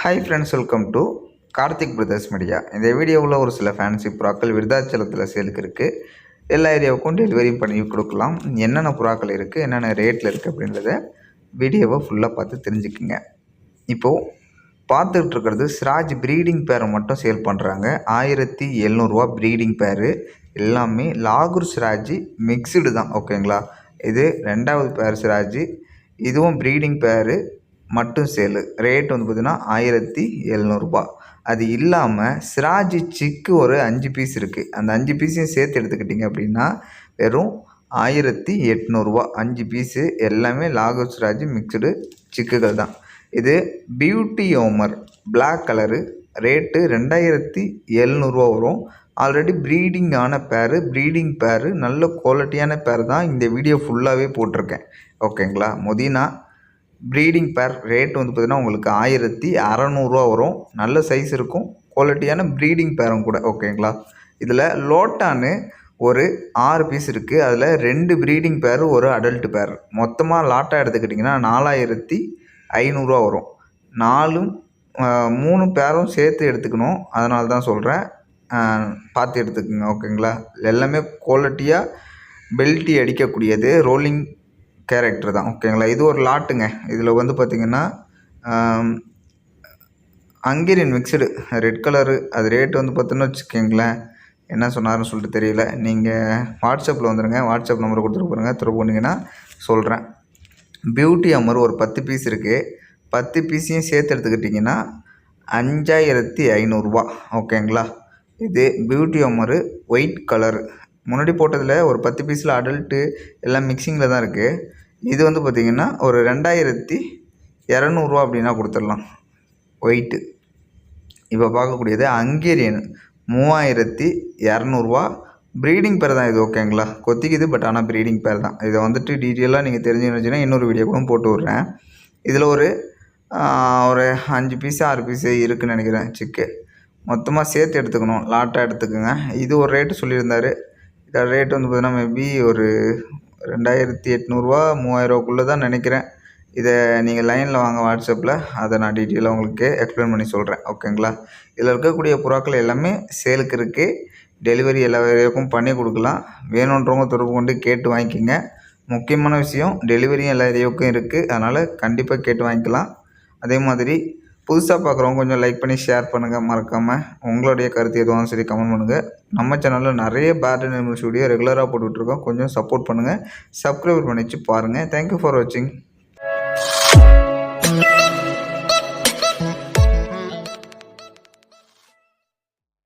Hi friends welcome to Karthik brothers media இந்த வீடியோவில் ஒரு சில ஃபேன்சி புறாக்கள் விருதாச்சலத்தில் சேலுக்கு இருக்குது எல்லா ஏரியாவுக்கும் டெலிவரி பண்ணி கொடுக்கலாம். என்னென்ன புறாக்கள் இருக்குது என்னென்ன ரேட்டில் இருக்குது அப்படின்றத வீடியோவை ஃபுல்லாக பார்த்து தெரிஞ்சுக்குங்க. இப்போது பார்த்துக்கிட்டு இருக்கிறது சிராஜ் ப்ரீடிங் பேரை மட்டும் சேல் பண்ணுறாங்க ஆயிரத்தி எழுநூறுவா ப்ரீடிங் பேரு எல்லாமே லாகூர் சிராஜ் மிக்ஸ்டு தான் ஓகேங்களா இது ரெண்டாவது பேர் சிராஜ் இதுவும் ப்ரீடிங் பேரு மட்டும் சேலு. ரேட் வந்து பார்த்திங்கன்னா ஆயிரத்தி எழுநூறுபா. அது இல்லாமல் சிராஜி சிக்கு ஒரு அஞ்சு பீஸ் இருக்குது அந்த அஞ்சு பீஸையும் சேர்த்து எடுத்துக்கிட்டிங்க அப்படின்னா வெறும் ஆயிரத்தி எட்நூறுபா. அஞ்சு பீஸு எல்லாமே லாகூர் சிராஜி மிக்சடு சிக்குகள் தான். இது பியூட்டி ஓமர் பிளாக் கலரு ரேட்டு ரெண்டாயிரத்தி எழுநூறுவா வரும். ஆல்ரெடி ப்ரீடிங் ஆன பேரு ப்ரீடிங் பேரு நல்ல குவாலிட்டியான பேர் தான் இந்த வீடியோ ஃபுல்லாகவே போட்டிருக்கேன். ஓகேங்களா மொதினா ப்ரீடிங் பேர் ரேட் வந்து பார்த்திங்கன்னா உங்களுக்கு ஆயிரத்தி அறநூறுவா வரும். நல்ல சைஸ் இருக்கும். குவாலிட்டியான ப்ரீடிங் பேரும் கூட ஓகேங்களா? இதில் லோட்டான்னு ஒரு ஆறு பீஸ் இருக்குது அதில் ரெண்டு ப்ரீடிங் பேர் ஒரு அடல்ட் பேர். மொத்தமாக லாட்டாக எடுத்துக்கிட்டிங்கன்னா நாலாயிரத்தி ஐநூறுரூவா வரும். நாலும் மூணு பேரும் சேர்த்து எடுத்துக்கணும். அதனால தான் சொல்கிறேன். பார்த்து எடுத்துக்கோங்க ஓகேங்களா? எல்லாமே குவாலிட்டியாக பெல்ட்டி அடிக்கக்கூடியது. ரோலிங் கேரக்டர் தான். ஓகேங்களா இது ஒரு லாட்டுங்க இதில் வந்து பார்த்திங்கன்னா ஹங்கேரியன் மிக்சடு ரெட் கலரு அது ரேட் வந்து பார்த்தோன்னு வச்சுக்கோங்களேன். என்ன சொன்னாருன்னு சொல்லிட்டு தெரியல. நீங்கள் வாட்ஸ்அப்பில் வந்துடுங்க வாட்ஸ்அப் நம்பர் கொடுத்துட்டு போகிறேங்க திரும்ப போனீங்கன்னா சொல்கிறேன் பியூட்டி அமர் ஒரு பத்து பீஸ் இருக்குது பத்து பீஸையும் சேர்த்து எடுத்துக்கிட்டிங்கன்னா அஞ்சாயிரத்தி ஐநூறுரூவா ஓகேங்களா இது பியூட்டி அமரு ஒயிட் கலரு முன்னாடி போட்டதில் ஒரு பத்து பீஸில் அடல்ட்டு எல்லாம் மிக்சிங்கில் தான் இருக்குது இது வந்து பார்த்திங்கன்னா ஒரு ரெண்டாயிரத்தி இரநூறுவா அப்படின்னா கொடுத்துடலாம். ஒயிட்டு இப்போ பார்க்கக்கூடியது அங்கேரியன் மூவாயிரத்தி இரநூறுவா ப்ரீடிங் பேர் தான் இது ஓகேங்களா கொத்திக்குது பட் ஆனால் ப்ரீடிங் பேர் தான். இதை வந்துட்டு டீட்டெயிலாக நீங்கள் தெரிஞ்சுன்னு இன்னொரு வீடியோ கூட போட்டு விட்றேன். இதில் ஒரு ஒரு அஞ்சு பீஸு ஆறு பீஸு இருக்குதுன்னு நினைக்கிறேன். சிக்கு. மொத்தமாக சேர்த்து எடுத்துக்கணும். லாட்டாக எடுத்துக்கோங்க. இது ஒரு ரேட்டு சொல்லியிருந்தார். இதோட ரேட் வந்து பார்த்தீங்கன்னா மேபி ஒரு ரெண்டாயிரத்தி எட்நூறுரூவா மூவாயிரரூவாக்குள்ளே தான் நினைக்கிறேன். இதை நீங்கள் லைனில் வாங்க வாட்ஸ்அப்பில் அதை நான் டீட்டெயிலாக உங்களுக்கு எக்ஸ்பிளைன் பண்ணி சொல்கிறேன் ஓகேங்களா இதில் இருக்கக்கூடிய புறாக்கள் எல்லாமே சேலுக்கு இருக்குது டெலிவரி எல்லா ஏரியாவுக்கும் பண்ணி கொடுக்கலாம். வேணுன்றவங்க தொடர்பு கொண்டு கேட்டு வாங்கிக்கோங்க. முக்கியமான விஷயம் டெலிவரியும் எல்லா ஏரியாவுக்கும் இருக்குது அதனால் கண்டிப்பாக கேட்டு வாங்கிக்கலாம். அதே மாதிரி புதுசாக பார்க்குறவங்க கொஞ்சம் லைக் பண்ணி ஷேர் பண்ணுங்கள் மறக்காமல் உங்களுடைய கருத்து எதுவும் சரி கமெண்ட் பண்ணுங்கள் நம்ம சேனலில் நிறைய பேட் நியூஸ் வீடியோ ரெகுலராக போட்டுட்ருக்கோம் கொஞ்சம் சப்போர்ட் பண்ணுங்கள் சப்ஸ்கிரைப் பண்ணி வச்சு பாருங்கள் தேங்க்யூ ஃபார் வாட்சிங்